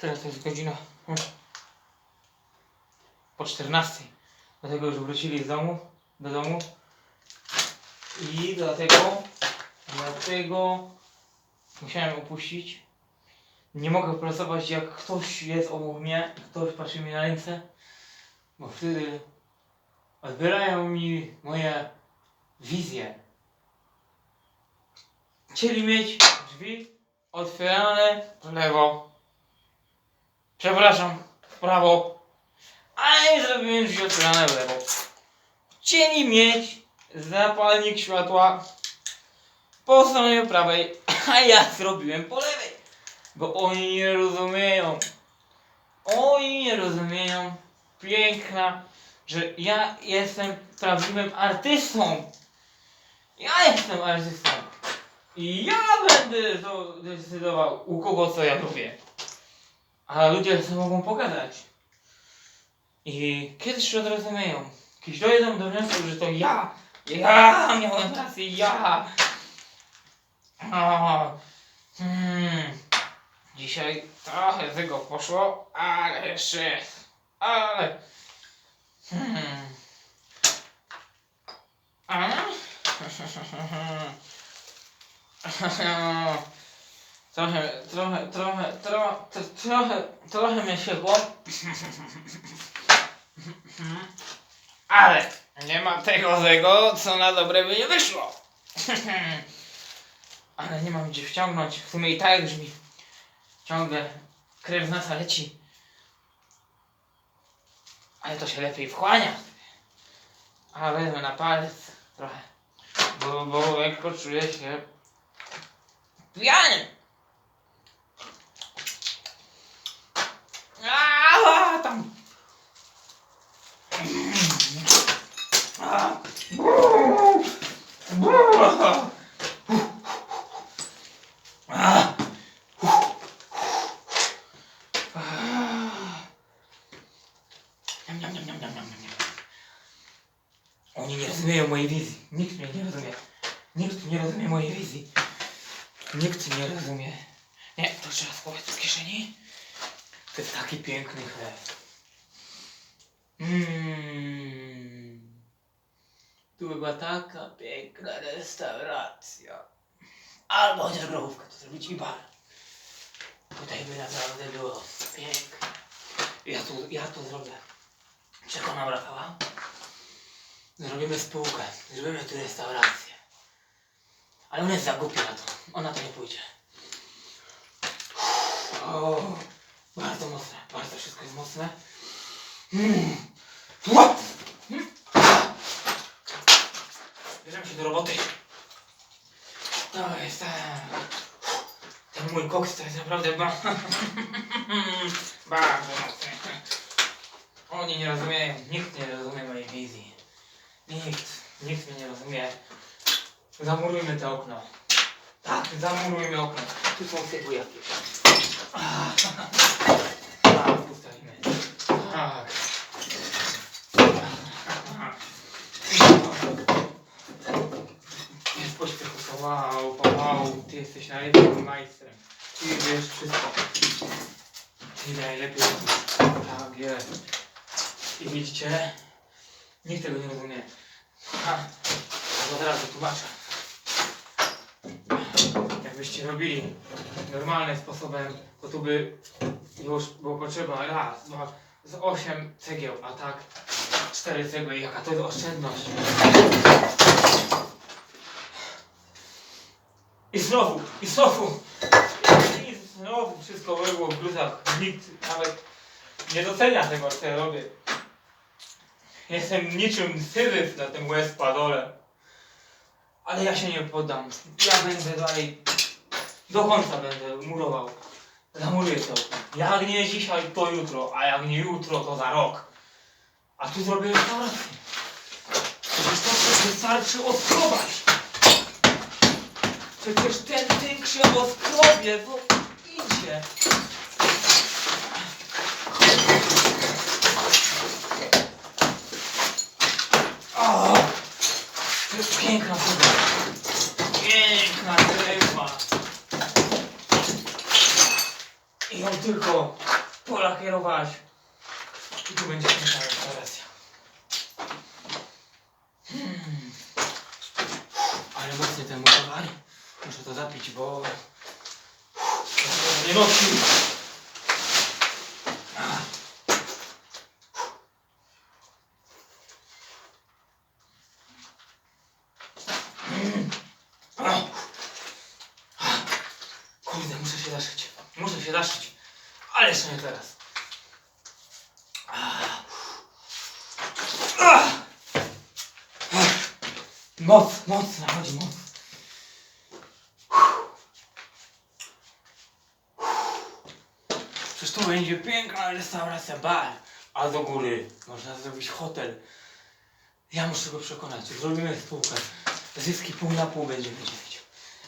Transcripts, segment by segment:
Teraz jest godzina hmm, po 14. Dlatego już wrócili z domu, do domu. I dlatego, dlatego musiałem opuścić. Nie mogę pracować jak ktoś jest obok mnie, ktoś patrzy mi na ręce, bo wtedy odbierają mi moje wizje. Chcieli mieć drzwi otwierane w lewo. Przepraszam, w prawo. A nie zrobiłem drzwi otwierane w lewo. Chcieli mieć zapalnik światła po stronie prawej, a ja zrobiłem po lewej. Bo oni nie rozumieją. Oni nie rozumieją piękna, że ja jestem prawdziwym artystą. Ja jestem artystą. I ja będę to decydował, u kogo co ja lubię. A ludzie sobie mogą pogadać. I kiedyś to zrozumieją. Kiedyś dojdą do wniosku, że to ja, ja miałem rację, ja. O, hmm. Dzisiaj trochę tego poszło, ale jest. Ale. Hmm. A? Trochę, trochę, trochę, trochę, trochę, trochę mnie siekło. Ale nie ma tego złego, co na dobre by nie wyszło. Ale nie mam gdzie wciągnąć. W sumie i tak już mi ciągle krew z nosa leci. Ale to się lepiej wchłania. A wezmę na palec trochę. Bo, bo lekko czuję się pijany. A, tam. A. A. Niam, niam, niam, niam, niam, niam, niam. Oni nie rozumieją mojej wizji. Nikt mnie nie rozumie. Nikt nie rozumie mojej wizji. Nikt nie rozumie. Nie, to trzeba schować do kieszeni. To jest taki piękny chleb. Mmm. Tu była taka piękna restauracja. Albo chociaż grochówkę, to zrobić i bar. Tutaj by naprawdę było pięknie. Ja tu, ja tu zrobię. Przekonam Rafała. Zrobimy spółkę. Zrobimy tu restaurację. Ale on jest za głupi na to. On na to nie pójdzie. O, bardzo mocne. Bardzo wszystko jest mocne. Mm. Ła! Mm. Bierzemy się do roboty. To jest ten... Ten mój koks to jest naprawdę ba... bardzo mocny. Oni nie rozumieją, nikt nie rozumie mojej wizji. Nikt, nikt mnie nie rozumie. Zamurujmy to okno. Tak, zamurujmy okno. Tu są cegły jakieś. Tak, postawimy. Tak. Jest pośpiechu, pomału, pomału. Ty jesteś najlepszym majstrem. Ty wiesz wszystko. Ty najlepiej. Tak jest. I widzicie? Nikt tego nie rozumie. Ha, od razu tłumaczę. Jakbyście robili normalnym sposobem, to tu by już było potrzeba raz, dwa, z osiem cegieł, a tak cztery cegły. Jaka to jest oszczędność. I znowu, i znowu, i znowu wszystko było w gruzach. Nikt nawet nie docenia tego, co ja robię. Jestem niczym syzyf na tym łez padole. Ale ja się nie poddam. Ja będę dalej, do końca będę murował. Zamuruję to. Jak nie dzisiaj, to jutro, a jak nie jutro, to za rok. A tu zrobię restaurację. Przecież wystarczy oskrobać. Przecież ten tynk się oskrobie, bo idzie. O! To jest piękna chyba. Piękna krewa. I on tylko polakierować. I tu będzie piękna restauracja. Hmm. Ale mocny ten mój towar. Muszę to zapić, bo... Nie nosi. Kurde, muszę się zaszyć. Muszę się zaszyć. Ale jeszcze nie teraz. Moc, moc, nachodzi moc. Przecież tu będzie piękna restauracja, bar. A do góry można zrobić hotel. Ja muszę go przekonać. Zrobimy spółkę. Zyski pół na pół będziemy dzielić.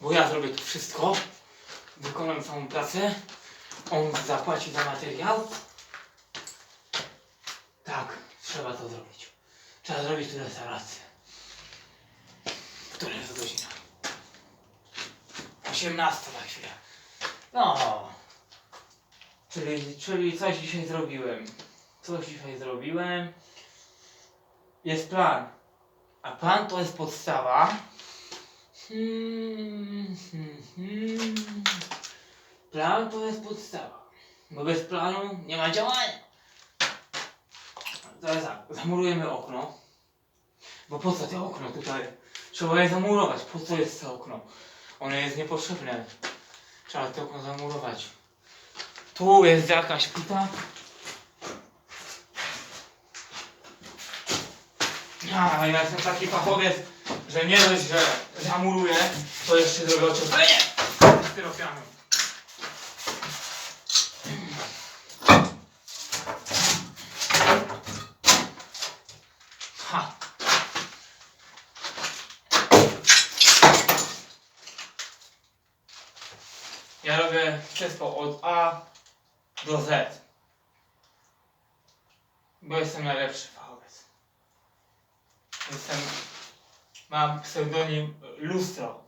Bo ja zrobię to wszystko. Wykonam całą pracę. On zapłaci za materiał. Tak, trzeba to zrobić. Trzeba zrobić tę restaurację. Która jest godzina? 18 za chwilę. No. Czyli, czyli coś dzisiaj zrobiłem. Coś dzisiaj zrobiłem. Jest plan. A plan to jest podstawa. Hmm, hmm, hmm. Plan to jest podstawa. Bo bez planu nie ma działania. Teraz tak, zamurujemy okno. Bo po co to okno tutaj? Trzeba je zamurować. Po co jest to okno? Ono jest niepotrzebne. Trzeba to okno zamurować. Tu jest jakaś pita. A, ja jestem taki fachowiec, że nie dość, że zamuruję, to jeszcze zrobię ocieplenie styropianu. Ha. Ja robię wszystko od A do Z. Bo jestem najlepszy fachowiec. Jestem. Mam pseudonim Lustro.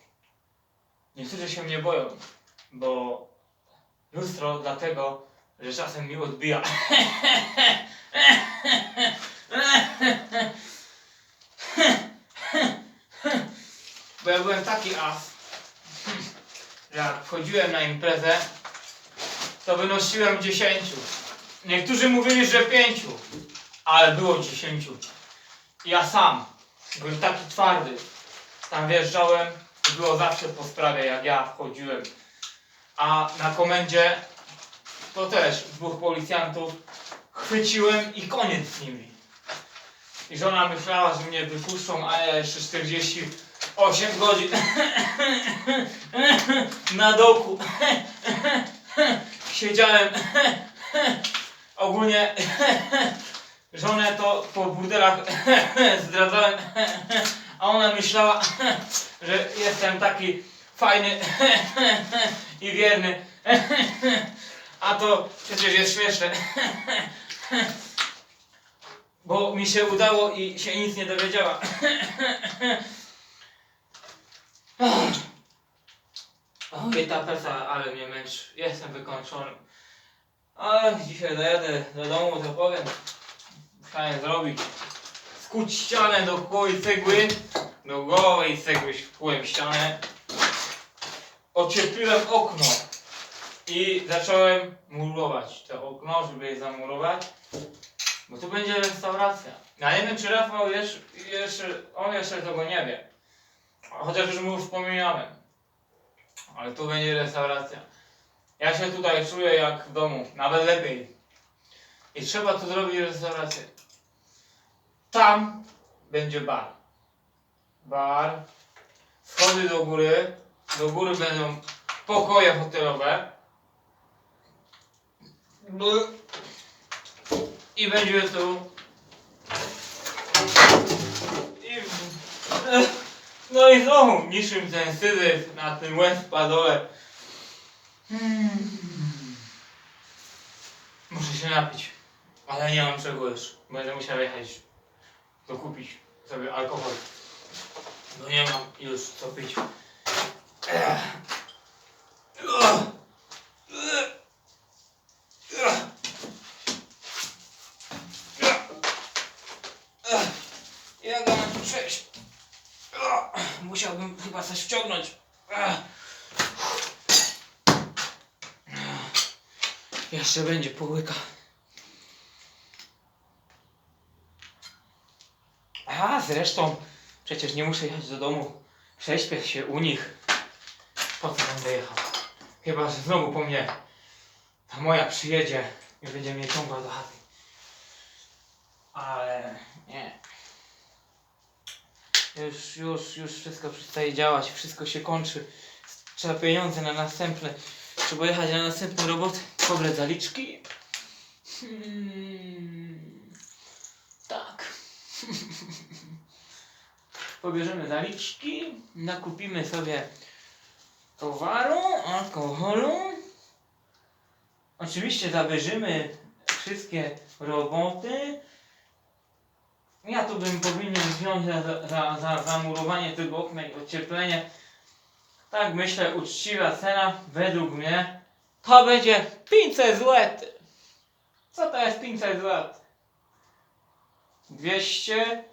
Niektórzy się mnie boją, bo lustro dlatego, że czasem mi odbija. Bo ja byłem taki as, że jak wchodziłem na imprezę, to wynosiłem dziesięciu. Niektórzy mówili, że pięciu, ale było dziesięciu. Ja sam byłem taki twardy. Tam wjeżdżałem i było zawsze po sprawie, jak ja wchodziłem. A na komendzie to też dwóch policjantów chwyciłem i koniec z nimi. I żona myślała, że mnie wypuszczą, a ja jeszcze 48 godzin na doku siedziałem. Ogólnie żonę to po burdelach zdradzałem, a ona myślała, że jestem taki fajny i wierny. A to przecież jest śmieszne. Bo mi się udało i się nic nie dowiedziała. Oj, ta ale mnie męczy. Jestem wykończony. Ale dzisiaj dojadę do domu, to powiem. Musiałem zrobić. Skuć ścianę do gołej cegły. Do gołej cegły wkułem ścianę. Ociepliłem okno. I zacząłem murować to okno, żeby je zamurować. Bo tu będzie restauracja. Ja nie wiem, czy Rafał jeszcze, jeszcze, on jeszcze tego nie wie. Chociaż już mu wspominałem. Ale tu będzie restauracja. Ja się tutaj czuję jak w domu, nawet lepiej. I trzeba tu zrobić restaurację. Tam będzie bar. Bar. Schody do góry. Do góry będą pokoje hotelowe. I będzie tu. I... No i znowu, niczym ten syzyf na tym łez dole. Hmm. Muszę się napić, ale nie mam czego już. Będę musiał jechać dokupić sobie alkohol. Bo nie mam już co pić. Ech. przejść. O, musiałbym chyba coś wciągnąć. Jeszcze będzie połyka. A zresztą przecież nie muszę jechać do domu. Prześpię się u nich. Po co będę jechał? Chyba, że znowu po mnie ta moja przyjedzie i będzie mnie ciągła do chaty. Ale nie. Już, już, już wszystko przestaje działać, wszystko się kończy. Trzeba pieniądze na następne. Trzeba jechać na następny robot, pobrać zaliczki. Hmm, tak. Pobierzemy zaliczki, nakupimy sobie towaru, alkoholu. Oczywiście zabierzemy wszystkie roboty. Ja tu bym powinien wziąć za, za, za zamurowanie tego okna i ocieplenie. Tak myślę, uczciwa cena według mnie to będzie 500 zł. Co to jest 500 zł? 200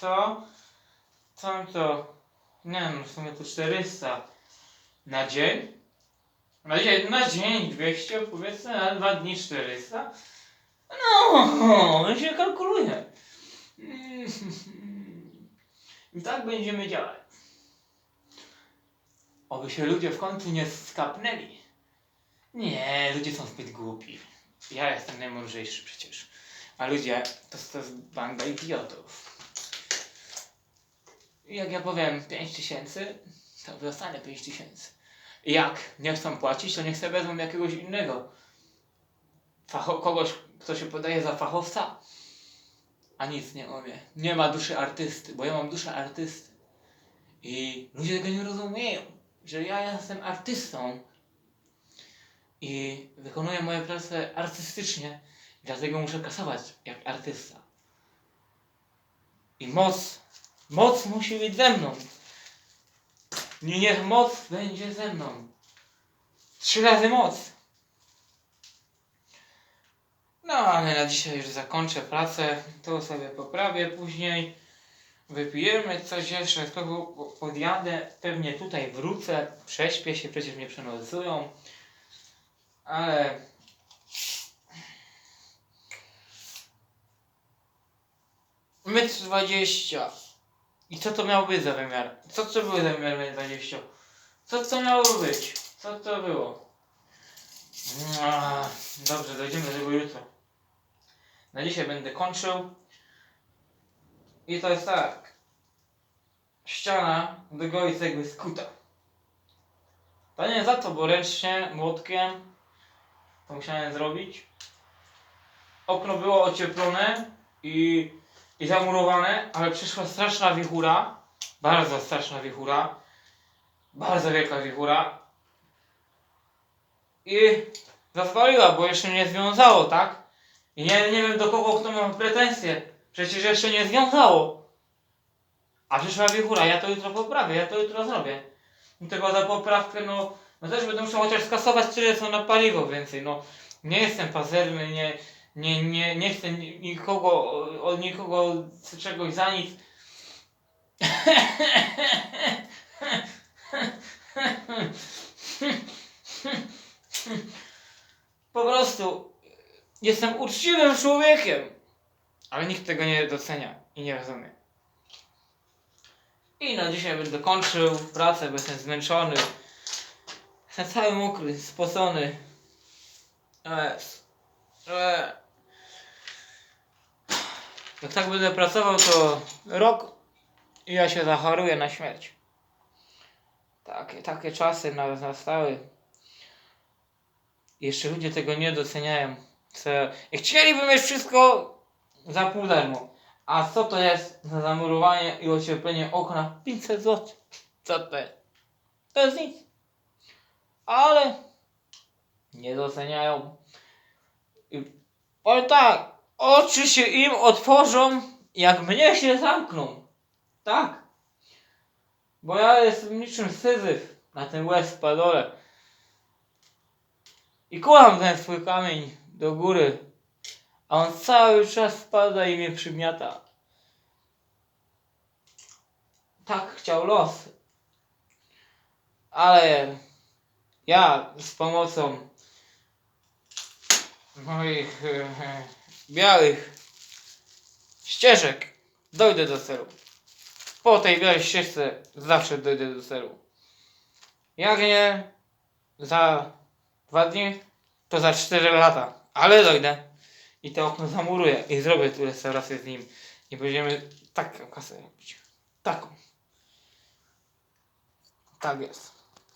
to co to? Nie wiem, w sumie to 400 na dzień. Na dzień, na dzień 200 powiedzmy, na dwa dni 400. No, on się kalkuluje. I tak będziemy działać. Oby się ludzie w końcu nie skapnęli. Nie, ludzie są zbyt głupi. Ja jestem najmądrzejszy przecież. A ludzie to, jest banda idiotów. Jak ja powiem 5 tysięcy, to dostanę 5 tysięcy. Jak nie chcą płacić, to niech sobie wezmą jakiegoś innego. Facho kogoś, kto się podaje za fachowca, a nic nie umie. Nie ma duszy artysty, bo ja mam duszę artysty. I ludzie tego nie rozumieją, że ja jestem artystą i wykonuję moje pracę artystycznie, dlatego muszę kasować jak artysta. I moc, moc musi być ze mną. Nie, niech moc będzie ze mną. Trzy razy moc. No, ale na dzisiaj już zakończę pracę. To sobie poprawię później. Wypijemy coś jeszcze. Znowu podjadę. Pewnie tutaj wrócę. Prześpię się, przecież mnie przenocują. Ale. Metr dwadzieścia. I co to miało być za wymiar? Co to był za wymiar metr dwadzieścia? Co to miało być? Co to było? Ah, Dobrze, dojdziemy do jutro. Na dzisiaj będę kończył. I to jest tak. Ściana do gołej cegły skuta. To nie za to, bo ręcznie, młotkiem to musiałem zrobić. Okno było ocieplone i, i zamurowane, ale przyszła straszna wichura. Bardzo straszna wichura. Bardzo wielka wichura. I zazwoliła, bo jeszcze nie związało, tak? I nie, nie wiem do kogo kto miał pretensje. Przecież jeszcze nie związało. A przyszła wichura, ja to jutro poprawię, ja to jutro zrobię. I Tylko za poprawkę, no, no też będę musiał chociaż skasować tyle co na paliwo więcej, no. Nie jestem pazerny, nie, nie, nie, nie chcę ni- nikogo, od nikogo czegoś za nic. Po prostu jestem uczciwym człowiekiem, ale nikt tego nie docenia i nie rozumie. I na dzisiaj będę kończył pracę, bo jestem zmęczony. Jestem cały mokry, spocony. Jak tak będę pracował, to rok i ja się zachoruję na śmierć. Takie, takie czasy nas nastały. Jeszcze ludzie tego nie doceniają. Chcieliby mieć wszystko za pół darmo. A co to jest za zamurowanie i ocieplenie okna? 500 zł. Co to jest? To jest nic. Ale nie doceniają. Powiem tak, oczy się im otworzą, jak mnie się zamkną. Tak. Bo ja jestem niczym syzyf na tym łez padole. I kułam ten swój kamień do góry. A on cały czas spada i mnie przygniata. Tak chciał los. Ale ja z pomocą moich e, e, białych ścieżek dojdę do celu. Po tej białej ścieżce zawsze dojdę do celu. Jak nie za dwa dni, to za cztery lata. Ale dojdę. I to okno zamuruję i zrobię tu restaurację z nim. I będziemy taką kasę robić. Taką. Tak jest.